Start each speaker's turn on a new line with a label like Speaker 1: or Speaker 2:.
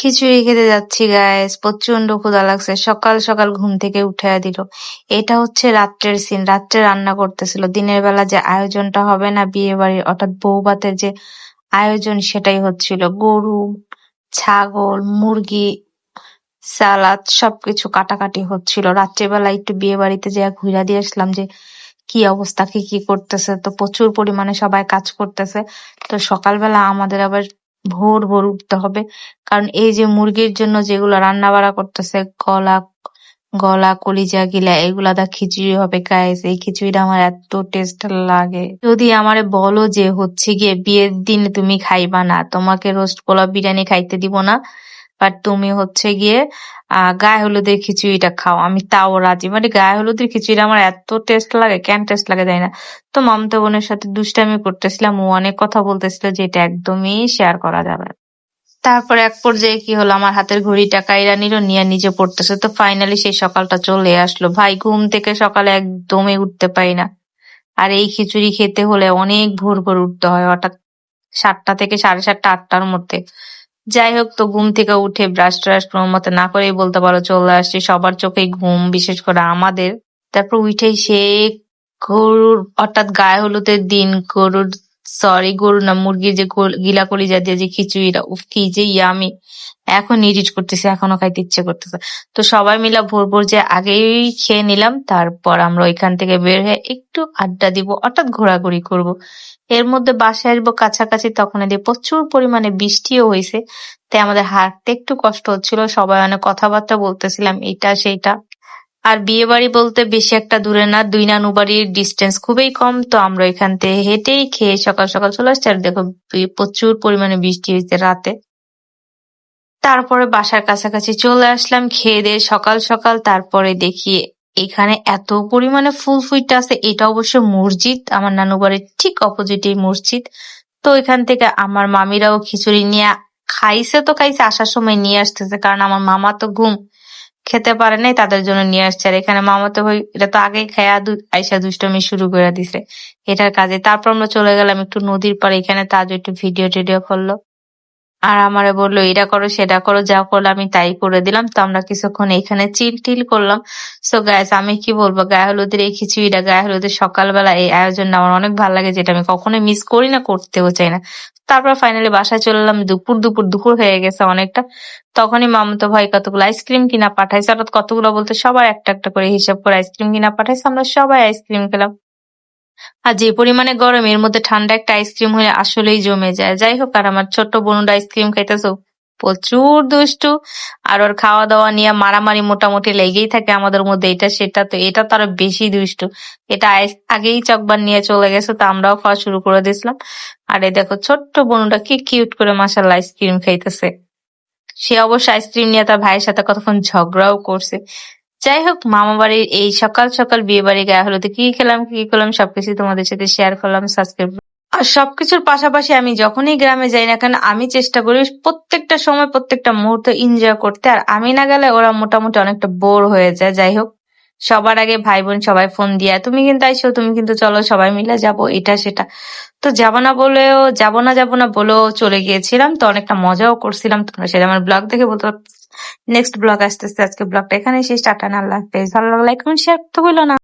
Speaker 1: খিচুড়ি খেতে যাচ্ছি গায়েস প্রচণ্ড ক্ষুধা লাগছে। সকাল সকাল ঘুম থেকে উঠাইয়া দিল। এটা হচ্ছে রাত্রের সিন রাত্রে রান্না করতেছিল। দিনের বেলা যে আয়োজনটা হবে না বিয়ে বাড়ির, অর্থাৎ বউ ভাতের যে আয়োজন সেটাই হচ্ছিল। গরু, ছাগল, মুরগি, সালাদ, সবকিছু কাটাকাটি হচ্ছিল। রাত্রেবেলা একটু বিয়ে বাড়িতে যে ঘুরা দিয়ে আসলাম যে, কি অবস্থা, কি কি করতেছে? তো প্রচুর পরিমাণে সবাই কাজ করতেছে। তো সকালবেলা আমাদের আবার ভোর ভোর উঠতে হবে। কারণ এই যে মুরগির জন্য যেগুলো রান্না বাড়া করতেছে, কলা, গলা, কলিজা, গিলা, এগুলা দা খিচুড়ি হবে। গাইস এই খিচুড়িটা আমার এত টেস্ট লাগে। যদি আমারে বলো যে হচ্ছে গিয়ে বিয়ের দিন তুমি খাইবা না, তোমাকে রোস্ট পোলাও বিরিয়ানি খাইতে দিব না বাট তুমি হচ্ছে গিয়ে গায়ে হলুদের খিচুড়িটা খাও। আমি তাও রাজি। মানে গায়ে হলুদের খিচুড়ি আমার এত টেস্ট লাগে, কেন টেস্ট লাগে জানি না। তো মমতা বোনের সাথে দুষ্টামি করতেছিলাম, ও অনেক কথা বলতেছিল যে এটা একদমই শেয়ার করা যাবে। তারপরে এক পর্যায়ে কি হলো, আমার হাতের ঘড়িটা কাইরা নিল, নিয়ে নিজে পড়তেছে। তো ফাইনালি সেই সকালটা চলে আসলো। ভাই, ঘুম থেকে সকালে একদমই উঠতে পারি না। আর এই খিচুড়ি খেতে হলে অনেক ভোর ভোর উঠতে হয়, হঠাৎ সাতটা থেকে সাড়ে সাতটা, আটটার মধ্যে। যাই হোক তো ঘুম থেকে উঠে ব্রাশ ট্রাশ কোনো মতে না করেই বলতে পারো চলে আসছি। সবার চোখেই ঘুম, বিশেষ করে আমাদের। তারপর উঠেই সে গরুর, অর্থাৎ গায়ে হলুদের দিন, গরুর সরি গরু না মুরগির যে গোল- কলিজা দিয়ে যে খিচুড়িটা উফ, কি যে ইয়ামি এখন ইডিট করতেছে, এখনও খাইতে ইচ্ছে করতেছে। তো সবাই মিলে ভোর ভোর যে আগেই খেয়ে নিলাম, তারপর আমরা ওইখান থেকে বের হয়ে একটু আড্ডা দিব, অর্থাৎ ঘোরাঘুরি করব। এর মধ্যে বাসায় আসব কাছাকাছি, তখন এদিকে প্রচুর পরিমাণে বৃষ্টিও হয়েছে তাই আমাদের হাঁটতে একটু কষ্ট হচ্ছিল, সবাই অনেক কথাবার্তা বলতেছিলাম, এটা সেইটা। আর বিয়ে বাড়ি বলতে বেশি একটা দূরে না, দুই নানু বাড়ির ডিস্টেন্স খুবই কম, তো আমরা এখান থেকে হেঁটেই খেয়ে সকাল সকাল চলে আসছি। আর দেখো প্রচুর পরিমাণে বৃষ্টি হয়েছে রাতে। তারপরে বাসার কাছাকাছি চলে আসলাম, খেয়ে দিয়ে সকাল সকাল তারপরে দেখি এখানে এত পরিমাণে ফুল ফুইটা আছে, এটা অবশ্য মসজিদ, আমার নানু বাড়ির ঠিক অপোজিটেই মসজিদ। তো এখান থেকে আমার মামিরাও খিচুড়ি নিয়ে খাইছে তো খাইছে, আসার সময় নিয়ে আসতেছে, কারণ আমার মামা তো ঘুম খেতে পারে নাই, তাদের জন্য নিয়ে আসছে। আর এখানে মামা তো ভাই, এটা তো আগেই খায়া আইসা দুষ্টমি শুরু করে দিছে। এটার কাজে তারপর আমরা চলে গেলাম একটু নদীর পাড়ে। এখানে তাজ একটু ভিডিও টিডিও করল। আর আমারে বলল, এটা করো, সেটা করো, যা করল আমি তাই করে দিলাম। তো আমরা কিছুক্ষণ এখানে চিল টিল করলাম। সো গাইস আমি কি বলব, গায়ে হলুদের এই খিচুড়িটা, গায়ে হলুদের সকালবেলা এই আয়োজনটা আমার অনেক ভালো লাগে, যেটা আমি কখনোই মিস করি না, করতেও চাই না। তারপর ফাইনালি বাসায় চলে এলাম, দুপুর দুপুর দুপুর হয়ে গেছে অনেকটা। তখনই মামতো ভাই কতগুলো আইসক্রিম কিনা পাঠাইছে অর্থাৎ কতগুলো বলতে সবার একটা একটা করে হিসাব করে আইসক্রিম কিনা পাঠাইছে, আমরা সবাই আইসক্রিম খেলাম। আর যে পরিমাণে গরম, এর মধ্যে ঠান্ডা একটা আইসক্রিম হলে আসলেই জমে যায়। যাই হোক, আর আমার ছোট্ট বোনটা আইসক্রিম খাইতেছো। প্রচুর দুষ্টু। আর ওর খাওয়া দাওয়া নিয়ে মারামারি মোটামুটি লেগেই থাকে আমাদের মধ্যে। এটা, সেটা তো, এটা তো আরও বেশি দুষ্টু। এটা আগেই চকবার নিয়ে চলে গেছে, তো আমরাও খাওয়া শুরু করে দিয়েছিলাম। আর এই দেখো, ছোট্ট বোনটা কি কিউট করে মাসাল্লাহ আইসক্রিম খাইতেছে। সে অবশ্য আইসক্রিম নিয়ে তার ভাইয়ের সাথে কতক্ষণ ঝগড়াও করছে। যাই হোক মামা বাড়ির এই সকাল সকাল বিয়ে বাড়ি গায়ে হলুদে কি খেলাম, কি করলাম, সবকিছু তোমাদের সাথে শেয়ার করলাম সাবস্ক্রাইব আর সবকিছুর পাশাপাশি আমি যখনই গ্রামে যাই না কেন, আমি চেষ্টা করি প্রত্যেকটা সময়, প্রত্যেকটা মুহূর্ত এনজয় করতে। আর আমি না গেলে ওরা মোটামুটি অনেকটা বোর হয়ে যায়। যাই হোক সবার আগে ভাই বোন সবাই ফোন দিয়া তুমি কিন্তু আইসো, তুমি কিন্তু চলো, সবাই মিলে যাব, এটা সেটা। তো যাব না বলেও, যাব না যাব না বলেও চলে গিয়েছিলাম। তো অনেকটা মজাও করছিলাম। তোমরা সেটা আমার ব্লগ দেখে বলতে নেক্সট ব্লগ আসতেছে আজকে ব্লগটা এখানে শেষ। টাটা, না আল্লাহ হাফেজ ভালো লাগলে লাইক শেয়ার তো বলো না।